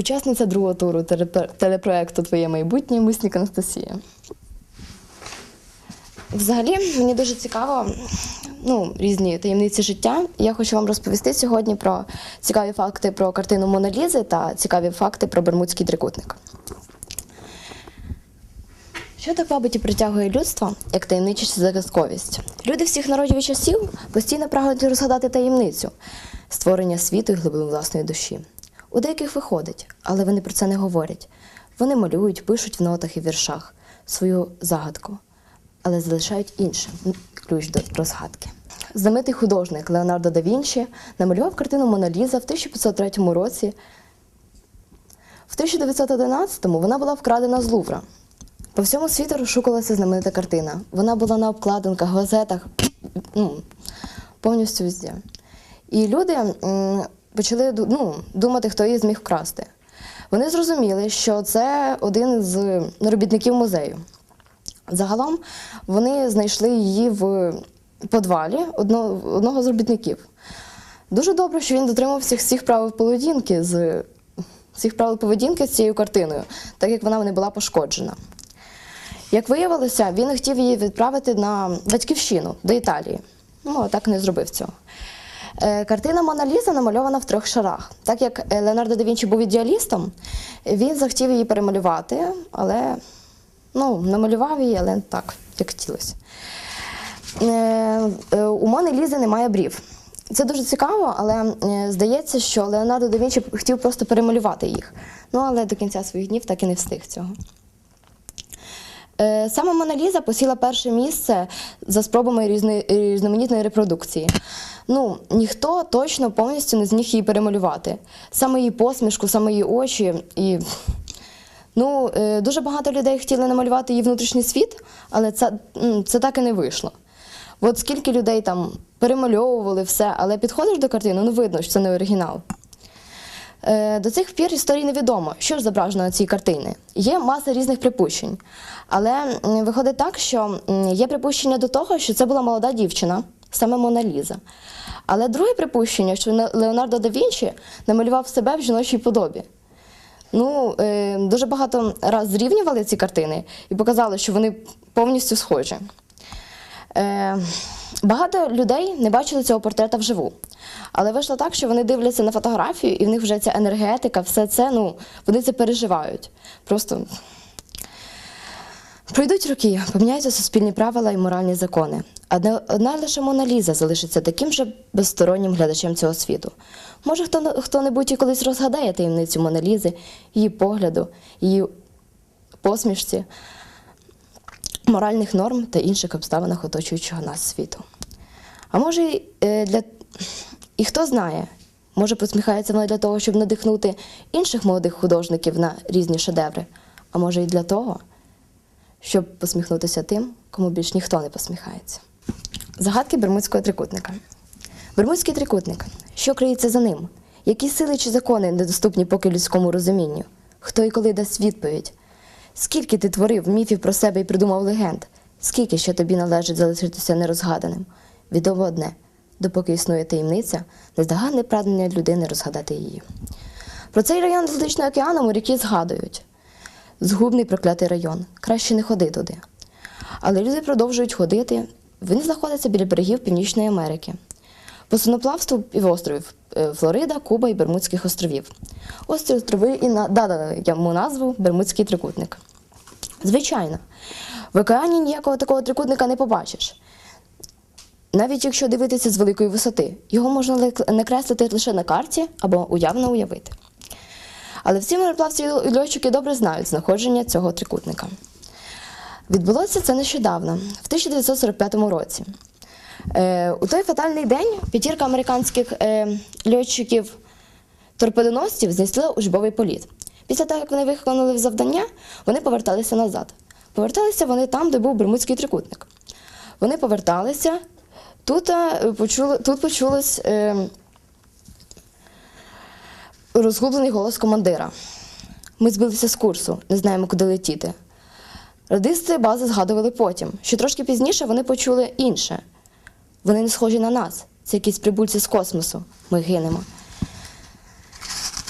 Учасниця другого туру телепроекту Твоє майбутнє Мисник Анастасія. Взагалі, мені дуже цікаво ну, різні таємниці життя. Я хочу вам розповісти сьогодні про цікаві факти про картину Мона Лізи та цікаві факти про Бермудський трикутник. Що так вабить і притягує людство, як таємничість і загадковість? Люди всіх народів і часів постійно прагнуть розгадати таємницю створення світу і глибин власної душі. У деяких виходить, але вони про це не говорять. Вони малюють, пишуть в нотах і віршах свою загадку, але залишають інше ключ до розгадки. Знаменитий художник Леонардо да Вінчі намалював картину Мона Ліза в 1503 році. В 1911-му вона була вкрадена з Лувра. По всьому світу розшукувалася знаменита картина. Вона була на обкладинках, газетах, повністю везде. І люди почали ну, думати, хто її зміг вкрасти. Вони зрозуміли, що це один з робітників музею. Загалом вони знайшли її в подвалі одного, з робітників. Дуже добре, що він дотримався всіх правил поведінки з всіх правил поведінки з цією картиною, так як вона не була пошкоджена. Як виявилося, він хотів її відправити на батьківщину до Італії. Ну, а так не зробив цього. Е, Картина Мона Ліза намальована в трьох шарах. Так як е, Леонардо да Вінчі був ідеалістом, він захотів її перемалювати, але ну, намалював її, але так, як хотілося. Е, У Мони Лізи немає брів. Це дуже цікаво, але здається, що Леонардо да Вінчі хотів просто перемалювати їх. Ну, але до кінця своїх днів так і не встиг цього. Саме Мона Ліза посіла перше місце за спробами різноманітної репродукції. Ну, ніхто точно повністю не зміг її перемалювати. Саме її посмішку, саме її очі. І... Ну, е, дуже багато людей хотіли намалювати її внутрішній світ, але це, це так і не вийшло. От скільки людей там перемальовували все, але підходиш до картини, ну видно, що це не оригінал. Е, До цих пір історії невідомо, що ж зображено на цій картині. Є маса різних припущень. Але виходить так, що є припущення до того, що це була молода дівчина, саме Мона Ліза. Але друге припущення, що Леонардо да Вінчі намалював себе в жіночій подобі. Ну, е, дуже багато раз зрівнювали ці картини і показали, що вони повністю схожі. Е, багато людей не бачили цього портрета вживу. Але вийшло так, що вони дивляться на фотографію, і в них вже ця енергетика, все це, ну, вони це переживають. Просто пройдуть роки, поміняються суспільні правила і моральні закони. Одна, лише Мона Ліза залишиться таким же безстороннім глядачем цього світу. Може, хто, хто-небудь і колись розгадає таємницю Мона Лізи, її погляду, її посмішці, моральних норм та інших обставинах оточуючого нас світу. А може, е, для... і хто знає, може, посміхається вона для того, щоб надихнути інших молодих художників на різні шедеври, а може, й для того, щоб посміхнутися тим, кому більш ніхто не посміхається. Загадки Бермудського трикутника. Бермудський трикутник. Що криється за ним? Які сили чи закони недоступні поки людському розумінню? Хто і коли дасть відповідь? Скільки ти творив міфів про себе і придумав легенд? Скільки ще тобі належить залишитися нерозгаданим? Відомо одне, допоки існує таємниця, нездоганне прагнення людини розгадати її. Про цей район Атлантичного океану моряки згадують. Згубний проклятий район. Краще не ходи туди. Але люди продовжують ходити. Він знаходиться біля берегів Північної Америки. По суноплавству півостровів е, Флорида, Куба і Бермудських островів. Ось ці острови і на- дали йому назву Бермудський трикутник. Звичайно, в океані ніякого такого трикутника не побачиш. Навіть якщо дивитися з великої висоти, його можна накреслити лише на карті або уявно уявити. Але всі мореплавці і льотчики добре знають знаходження цього трикутника. Відбулося це нещодавно, в 1945 році. Е, у той фатальний день п'ятірка американських е, льотчиків торпедоносців здійснила учбовий політ. Після того, як вони виконали завдання, вони поверталися назад. Поверталися вони там, де був Бермудський трикутник. Вони поверталися, тут, е, почули, тут почулось е, розгублений голос командира. Ми збилися з курсу, не знаємо, куди летіти. Радисти бази згадували потім, що трошки пізніше вони почули інше. Вони не схожі на нас. Це якісь прибульці з космосу. Ми гинемо.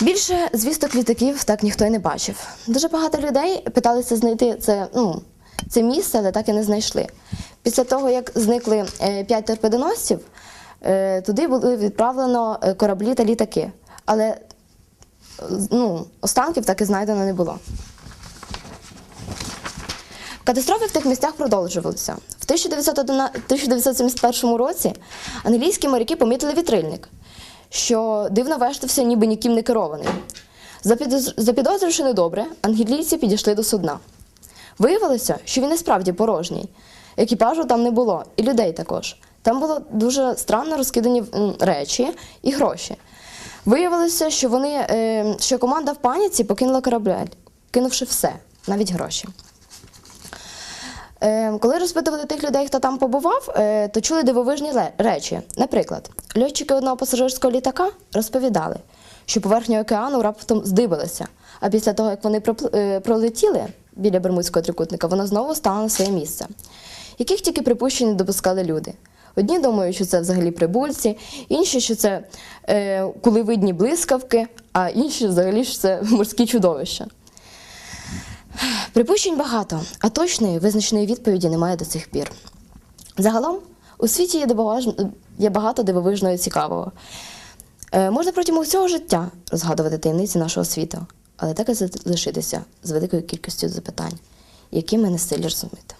Більше звісток літаків так ніхто й не бачив. Дуже багато людей питалися знайти це, ну, це місце, але так і не знайшли. Після того, як зникли е, п'ять торпедоносців, е, туди було відправлено е, кораблі та літаки. Але ну, останків так і знайдено не було. Катастрофи в тих місцях продовжувалися. В 1911 1971 році англійські моряки помітили вітрильник, що дивно вештався, ніби ніким не керований. Запідоз- Запідозривши недобре, англійці підійшли до судна. Виявилося, що він і справді порожній. Екіпажу там не було, і людей також. Там було дуже странно розкидані речі і гроші. Виявилося, що вони, е, що команда в паніці покинула корабель, кинувши все, навіть гроші. Е, Коли розпитували тих людей, хто там побував, е, то чули дивовижні речі. Наприклад, льотчики одного пасажирського літака розповідали, що поверхня океану раптом здибилася, а після того, як вони е, пролетіли біля Бермудського трикутника, вона знову стала на своє місце. Яких тільки припущень допускали люди. Одні думають, що це взагалі прибульці, інші, що це е, кулевидні блискавки, а інші взагалі що це морські чудовища. Припущень багато, а точної визначеної відповіді немає до цих пір. Загалом у світі є, дивоваж- є багато дивовижного і цікавого. Е, можна протягом всього життя розгадувати таємниці нашого світу, але так і залишитися з великою кількістю запитань, які ми не силі розуміти.